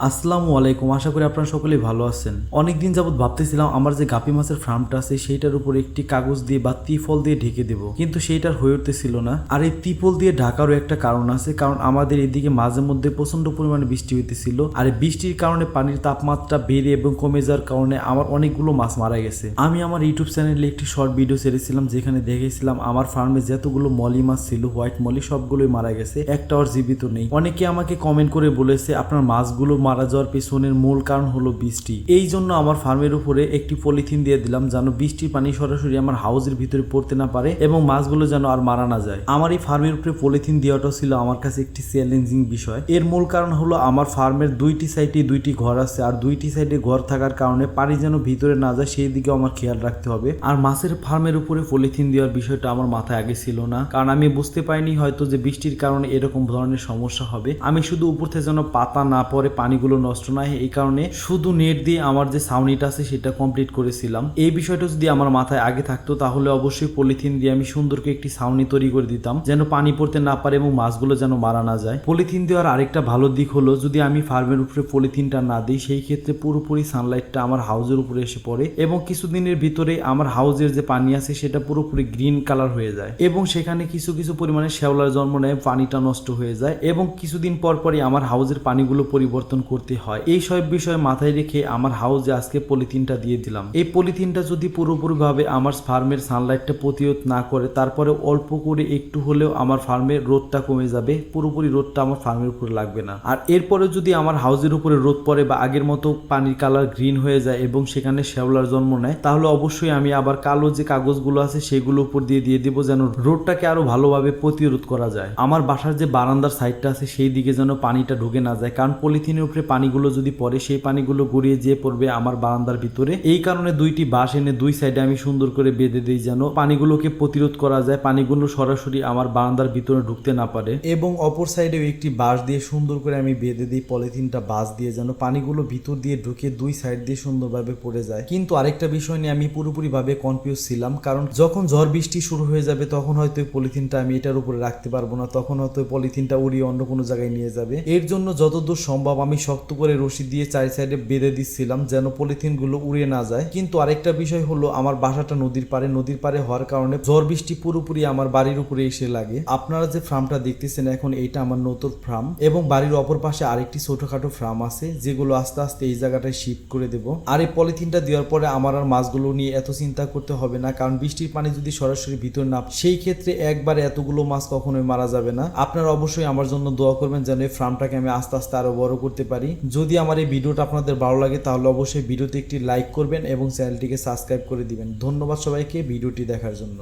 আসসালামু আলাইকুম, আশা করি আপনারা সকলেই ভালো আছেন। অনেকদিন যাবত ভাবতেছিলাম আমার যে গাপি মাছের ফার্মটা আছে, সেইটার উপর একটি কাগজ দিয়ে বা ত্রিফল দিয়ে ঢেকে দেব। কিন্তু সেইটার হয়ে উঠতেছিল না। আর এই ত্রিফল দিয়ে ঢাকারও একটা কারণ আছে, কারণ আমাদের এদিকে মাঝে মধ্যে প্রচণ্ড পরিমাণে বৃষ্টি হইতেছিল। আর বৃষ্টির কারণে পানির তাপমাত্রা বেড়ে এবং কমে যাওয়ার কারণে আমার অনেকগুলো মাছ মারা গেছে। আমি আমার ইউটিউব চ্যানেলে একটি শর্ট ভিডিও ছেড়েছিলাম, যেখানে দেখেছিলাম আমার ফার্মে যতগুলো মলি মাছ ছিল, হোয়াইট মলি সবগুলোই মারা গেছে একটা আর জীবিত নেই। অনেকে আমাকে কমেন্ট করে বলেছে, আপনার মাছগুলো মারা যাওয়ার পেছনের মূল কারণ হলো বৃষ্টি। এই জন্য আমার ফার্মের উপরে একটি পলিথিন দিয়ে দিলাম যেন বৃষ্টির পানি সরাসরি আমার হাউসের ভিতরে পড়তে না পারে এবং মাছগুলো যেন আর মারা না যায়। আমার এই ফার্মের উপরে পলিথিন দেওয়াটা ছিল আমার কাছে একটি চ্যালেঞ্জিং বিষয়। এর মূল কারণ হলো আমার ফার্মের দুইটি সাইডে দুইটি ঘর আছে আর দুইটি সাইডে ঘর থাকার কারণে পানি যেন ভিতরে না যায় সেই দিকে আমার খেয়াল রাখতে হবে। আর মাছের ফার্মের উপরে পলিথিন দেওয়ার বিষয়টা আমার মাথায় আগে ছিল না। কারণ আমি বুঝতে পারিনি হয়তো যে বৃষ্টির কারণে এরকম ধরনের সমস্যা হবে। আমি শুধু উপর থেকে যেন পাতা না পড়ে পানিগুলো নষ্ট না হয় এই কারণে শুধু নেট দিয়ে আমার যে সাউনিটা আছে সেটা কমপ্লিট করেছিলাম। এই বিষয়টা যদি আমার মাথায় আগে থাকতো, তাহলে অবশ্যই পলিথিন দিয়ে আমি সুন্দর করে একটি সাউনি তৈরি করে দিতাম, যেন পানি পড়তে না পারে এবং মাছগুলো যেন মারা না যায়। পলিথিন দেওয়ার আরেকটা ভালো দিক হলো, যদি আমি ফার্মের উপরে পলিথিনটা না দিই, সেই ক্ষেত্রে পুরোপুরি সানলাইটটা আমার হাউজের উপরে এসে পড়ে এবং কিছুদিনের ভিতরে আমার হাউজের যে পানি আছে সেটা পুরোপুরি গ্রিন কালার হয়ে যায় এবং সেখানে কিছু কিছু পরিমাণে শ্যাওলার জন্ম নেয়, পানিটা নষ্ট হয়ে যায় এবং কিছুদিন পর পরই আমার হাউজের পানিগুলো পরিবর্তন করতে হয়। এই সব বিষয় মাথায় রেখে আমার হাউজে আজকে পলিথিনটা দিয়ে দিলাম। এই পলিথিনটা যদি পুরোপুরিভাবে আমার ফার্মের সানলাইটটা প্রতিরোধ না করে, তারপরে অল্প করে একটু হলেও আমার ফার্মের রোদটা কমে যাবে, পুরোপুরি রোদটা আমার ফার্মের উপরে লাগবে না। আর এরপরে যদি আমার হাউজের উপরে রোদ পড়ে বা আগের মতো পানির কালার গ্রিন হয়ে যায় এবং সেখানে শ্যাওলার জন্ম নেয়, তাহলে অবশ্যই আমি আবার কালো যে কাগজগুলো আছে সেগুলো উপর দিয়ে দিয়ে দিব যেন রোদটাকে আরও ভালোভাবে প্রতিরোধ করা যায়। আমার বাসার যে বারান্দার সাইডটা আছে, সেই দিকে যেন পানিটা ঢুকে না যায়, কারণ পলিথিনের উপরে পানিগুলো যদি পড়ে, সেই পানিগুলো গড়িয়ে যেয়ে পড়বে আমার বারান্দার ভিতরে। এই কারণে দুইটি বাঁশ এনে দুই সাইডে আমি সুন্দর করে বেঁধে দিই যেন পানিগুলোকে প্রতিরোধ করা যায়, পানিগুলো সরাসরি আমার বারান্দার ভিতরে ঢুকতে না পারে। এবং অপর সাইডেও একটি বাঁশ দিয়ে সুন্দর করে আমি বেঁধে দিই, পলিথিনটা বাঁশ দিয়ে যেন পানিগুলো ভিতর দিয়ে ঢুকে দুই সাইড দিয়ে সুন্দরভাবে পড়ে যায়। কিন্তু আরেকটা বিষয় নিয়ে আমি পুরোপুরি ভাবে কনফিউজ ছিলাম, কারণ যখন ঝড় বৃষ্টি শুরু হয়ে যাবে, তখন হয়তো পলিথিনটা আমি এটার উপরে রাখতে পারব না, তখন হয়তো পলিথিনটা উড়িয়ে অন্য কোনো জায়গায় নিয়ে যাবে। এর জন্য যতদূর সম্ভব আমি শক্ত করে রশি দিয়ে চারি সাইডে বেঁধে দিচ্ছিলাম যেন পলিথিনগুলো উড়ে না যায়। কিন্তু আরেকটা বিষয় হলো, আমার বাসাটা নদীর পাড়ে নদীর পাড়ে হওয়ার কারণে ঝড় বৃষ্টি পুরোপুরি আমার বাড়ির উপরে এসে লাগে। আপনারা যে ফার্মটা দেখতেছেন, এখন এইটা আমার নতুন ফার্ম এবং বাড়ির অপর পাশে আরেকটি ছোটখাটো ফার্ম আছে, যেগুলো আস্তে আস্তে এই জায়গাটায় শিফট করে দেব। আর এই পলিথিনটা দেওয়ার পরে আমার আর মাছগুলো নিয়ে এত চিন্তা করতে হবে না, কারণ বৃষ্টির পানি যদি সরাসরি ভিতর না, সেই ক্ষেত্রে একবার এতগুলো মাছ কখনোই মারা যাবে না। আপনারা অবশ্যই আমার জন্য দোয়া করবেন যেন এই ফার্মটাকে আমি আস্তে আস্তে আরও বড় করতে পারি। যদি আমার এই ভিডিওটা আপনাদের ভালো লাগে, তাহলে অবশ্যই ভিডিওতে একটি লাইক করবেন এবং চ্যানেলটিকে সাবস্ক্রাইব করে দিবেন। ধন্যবাদ সবাইকে ভিডিওটি দেখার জন্য।